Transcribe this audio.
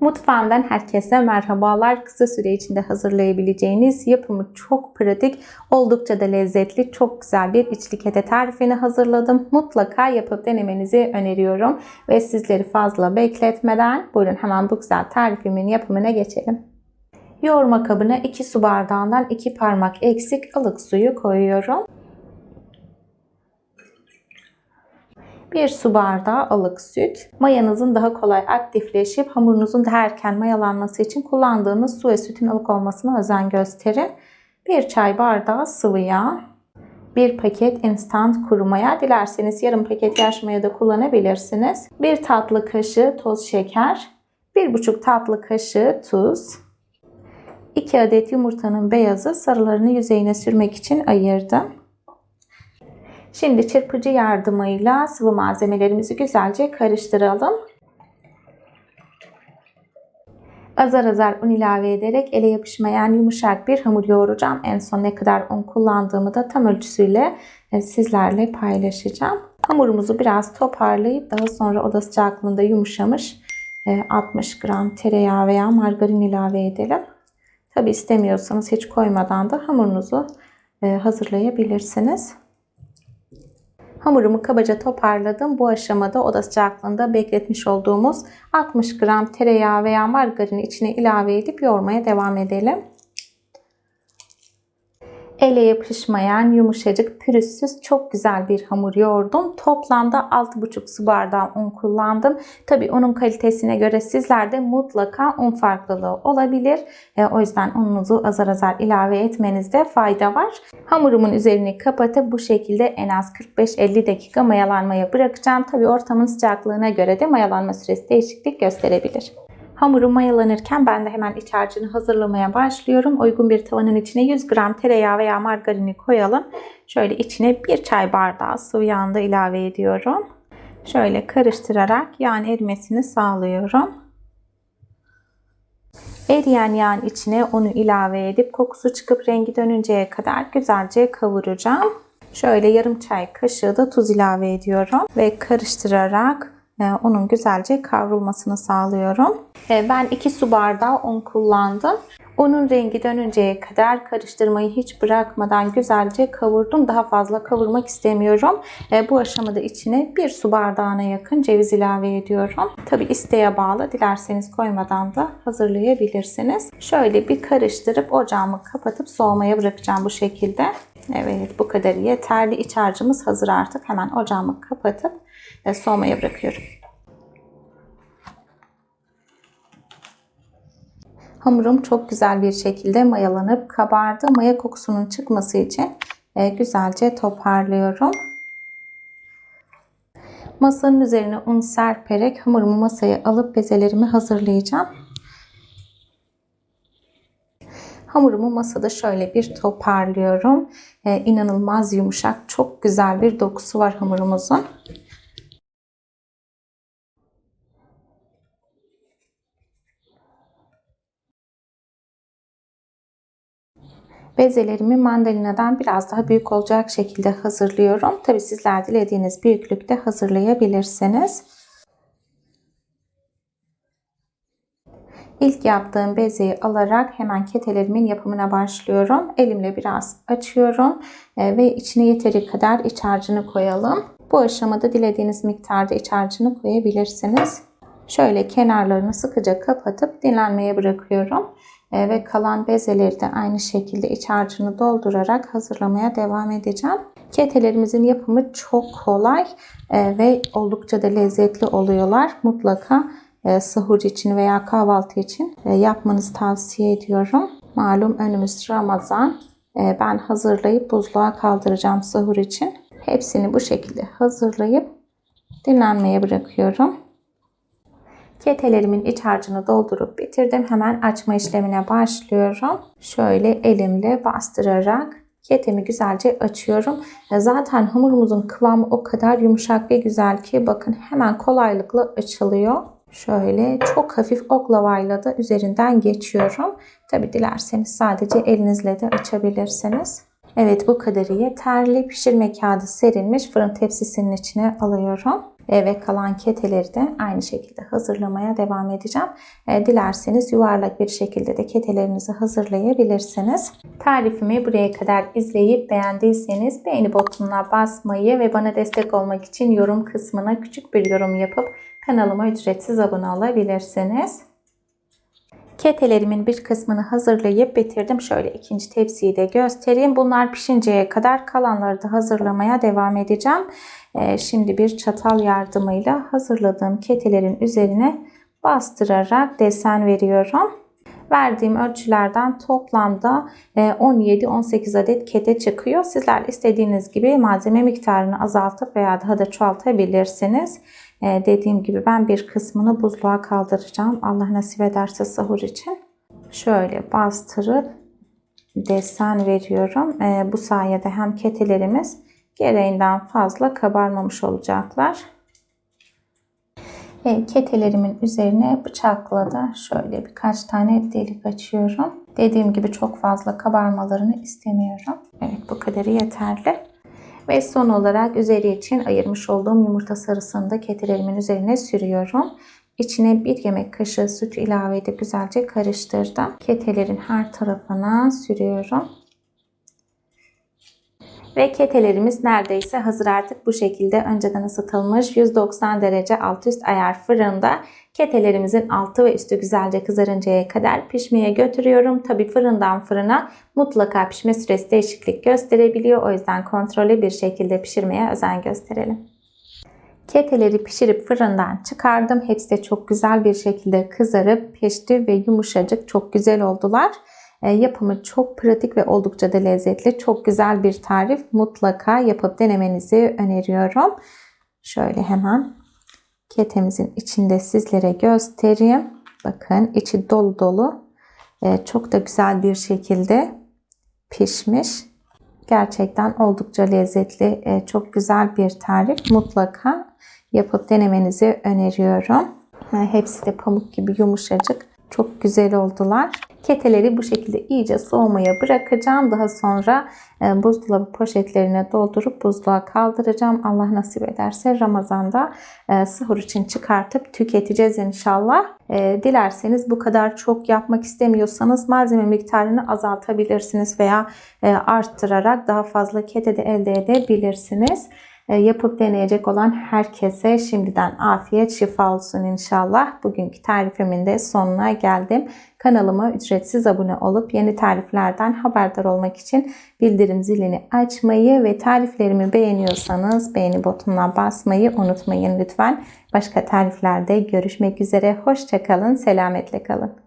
Mutfağımdan herkese merhabalar. Kısa süre içinde hazırlayabileceğiniz yapımı çok pratik, oldukça da lezzetli, çok güzel bir içli kete tarifini hazırladım. Mutlaka yapıp denemenizi öneriyorum. Ve sizleri fazla bekletmeden buyurun hemen bu güzel tarifimin yapımına geçelim. Yoğurma kabına 2 su bardağından 2 parmak eksik ılık suyu koyuyorum. 1 su bardağı ılık süt. Mayanızın daha kolay aktifleşip hamurunuzun daha erken mayalanması için kullandığınız su ve sütün ılık olmasına özen gösterin. 1 çay bardağı sıvı yağ. 1 paket instant kuru maya. Dilerseniz yarım paket yaş maya da kullanabilirsiniz. 1 tatlı kaşığı toz şeker. 1,5 tatlı kaşığı tuz. 2 adet yumurtanın beyazı sarılarını yüzeyine sürmek için ayırdım. Şimdi çırpıcı yardımıyla sıvı malzemelerimizi güzelce karıştıralım. Azar azar un ilave ederek ele yapışmayan yumuşak bir hamur yoğuracağım. En son ne kadar un kullandığımı da tam ölçüsüyle e, sizlerle paylaşacağım. Hamurumuzu biraz toparlayıp daha sonra oda sıcaklığında yumuşamış 60 e, gram tereyağı veya margarin ilave edelim. Tabi istemiyorsanız hiç koymadan da hamurunuzu e, hazırlayabilirsiniz. Hamurumu kabaca toparladım. Bu aşamada oda sıcaklığında bekletmiş olduğumuz 60 gram tereyağı veya margarini içine ilave edip yoğurmaya devam edelim. Ele yapışmayan, yumuşacık, pürüzsüz çok güzel bir hamur yoğurdum. Toplamda 6,5 su bardağı un kullandım. Tabi unun kalitesine göre sizlerde mutlaka un farklılığı olabilir. E, o yüzden ununuzu azar azar ilave etmenizde fayda var. Hamurumun üzerini kapatıp bu şekilde en az 45-50 dakika mayalanmaya bırakacağım. Tabi ortamın sıcaklığına göre de mayalanma süresi değişiklik gösterebilir. Hamurum mayalanırken ben de hemen iç harcını hazırlamaya başlıyorum. Uygun bir tavanın içine 100 gram tereyağı veya margarini koyalım. Şöyle içine bir çay bardağı sıvı yağını da ilave ediyorum. Şöyle karıştırarak yağın erimesini sağlıyorum. Eriyen yağın içine onu ilave edip kokusu çıkıp rengi dönünceye kadar güzelce kavuracağım. Şöyle yarım çay kaşığı da tuz ilave ediyorum ve karıştırarak onun e, güzelce kavrulmasını sağlıyorum. E, ben 2 su bardağı un kullandım. Unun rengi dönünceye kadar karıştırmayı hiç bırakmadan güzelce kavurdum. Daha fazla kavurmak istemiyorum. E, bu aşamada içine 1 su bardağına yakın ceviz ilave ediyorum. Tabi isteğe bağlı. Dilerseniz koymadan da hazırlayabilirsiniz. Şöyle bir karıştırıp ocağımı kapatıp soğumaya bırakacağım bu şekilde. Evet bu kadar yeterli. İç harcımız hazır artık. Hemen ocağımı kapatıp soğumaya bırakıyorum. Hamurum çok güzel bir şekilde mayalanıp kabardı. Maya kokusunun çıkması için e, güzelce toparlıyorum. Masanın üzerine un serperek hamurumu masaya alıp bezelerimi hazırlayacağım. Hamurumu masada şöyle bir toparlıyorum. Ee, inanılmaz yumuşak, çok güzel bir dokusu var hamurumuzun. Bezelerimi mandalinadan biraz daha büyük olacak şekilde hazırlıyorum. Tabi sizler dilediğiniz büyüklükte hazırlayabilirsiniz. İlk yaptığım bezeyi alarak hemen ketelerimin yapımına başlıyorum. Elimle biraz açıyorum e, ve içine yeteri kadar iç harcını koyalım. Bu aşamada dilediğiniz miktarda iç harcını koyabilirsiniz. Şöyle kenarlarını sıkıca kapatıp dinlenmeye bırakıyorum. E, ve kalan bezeleri de aynı şekilde iç harcını doldurarak hazırlamaya devam edeceğim. Ketelerimizin yapımı çok kolay e, ve oldukça da lezzetli oluyorlar. Mutlaka e, sahur için veya kahvaltı için yapmanızı tavsiye ediyorum. Malum önümüz Ramazan. Ben hazırlayıp buzluğa kaldıracağım sahur için. Hepsini bu şekilde hazırlayıp dinlenmeye bırakıyorum. Ketelerimin iç harcını doldurup bitirdim. Hemen açma işlemine başlıyorum. Şöyle elimle bastırarak ketemi güzelce açıyorum. Zaten hamurumuzun kıvamı o kadar yumuşak ve güzel ki bakın hemen kolaylıkla açılıyor. Şöyle çok hafif oklavayla da üzerinden geçiyorum. Tabi dilerseniz sadece elinizle de açabilirsiniz. Evet bu kadarı yeterli. Pişirme kağıdı serilmiş fırın tepsisinin içine alıyorum. E, ve kalan keteleri de aynı şekilde hazırlamaya devam edeceğim. E, dilerseniz yuvarlak bir şekilde de ketelerinizi hazırlayabilirsiniz. Tarifimi buraya kadar izleyip beğendiyseniz beğeni butonuna basmayı ve bana destek olmak için yorum kısmına küçük bir yorum yapıp kanalıma ücretsiz abone olabilirsiniz. Ketelerimin bir kısmını hazırlayıp bitirdim. Şöyle ikinci tepsiyi de göstereyim. Bunlar pişinceye kadar kalanları da hazırlamaya devam edeceğim. Ee, şimdi bir çatal yardımıyla hazırladığım ketelerin üzerine bastırarak desen veriyorum. Verdiğim ölçülerden toplamda 17-18 e, adet kete çıkıyor. Sizler istediğiniz gibi malzeme miktarını azaltıp veya daha da çoğaltabilirsiniz. Ee, dediğim gibi ben bir kısmını buzluğa kaldıracağım. Allah nasip ederse sahur için. Şöyle bastırıp desen veriyorum. Ee, bu sayede hem ketelerimiz gereğinden fazla kabarmamış olacaklar. Ve ketelerimin üzerine bıçakla da şöyle birkaç tane delik açıyorum. Dediğim gibi çok fazla kabarmalarını istemiyorum. Evet bu kadarı yeterli. Ve son olarak üzeri için ayırmış olduğum yumurta sarısını da ketelerimin üzerine sürüyorum. İçine bir yemek kaşığı süt ilave edip güzelce karıştırdım. Ketelerin her tarafına sürüyorum. Ve ketelerimiz neredeyse hazır artık bu şekilde önceden ısıtılmış 190 derece alt üst ayar fırında ketelerimizin altı ve üstü güzelce kızarıncaya kadar pişmeye götürüyorum. Tabi fırından fırına mutlaka pişme süresi değişiklik gösterebiliyor. O yüzden kontrollü bir şekilde pişirmeye özen gösterelim. Keteleri pişirip fırından çıkardım. Hepsi de çok güzel bir şekilde kızarıp pişti ve yumuşacık çok güzel oldular. E, yapımı çok pratik ve oldukça da lezzetli. Çok güzel bir tarif. Mutlaka yapıp denemenizi öneriyorum. Şöyle hemen ketemizin içinde sizlere göstereyim. Bakın içi dolu dolu. E, çok da güzel bir şekilde pişmiş. Gerçekten oldukça lezzetli, e, çok güzel bir tarif. Mutlaka yapıp denemenizi öneriyorum. Hepsi de pamuk gibi yumuşacık. Çok güzel oldular. Keteleri bu şekilde iyice soğumaya bırakacağım. Daha sonra e, buzdolabı poşetlerine doldurup buzluğa kaldıracağım. Allah nasip ederse Ramazan'da e, sahur için çıkartıp tüketeceğiz inşallah. E, dilerseniz bu kadar çok yapmak istemiyorsanız malzeme miktarını azaltabilirsiniz veya arttırarak daha fazla kete de elde edebilirsiniz. E, yapıp deneyecek olan herkese şimdiden afiyet şifa olsun inşallah. Bugünkü tarifimin de sonuna geldim. Kanalıma ücretsiz abone olup yeni tariflerden haberdar olmak için bildirim zilini açmayı ve tariflerimi beğeniyorsanız beğeni butonuna basmayı unutmayın lütfen. Başka tariflerde görüşmek üzere. Hoşçakalın, selametle kalın.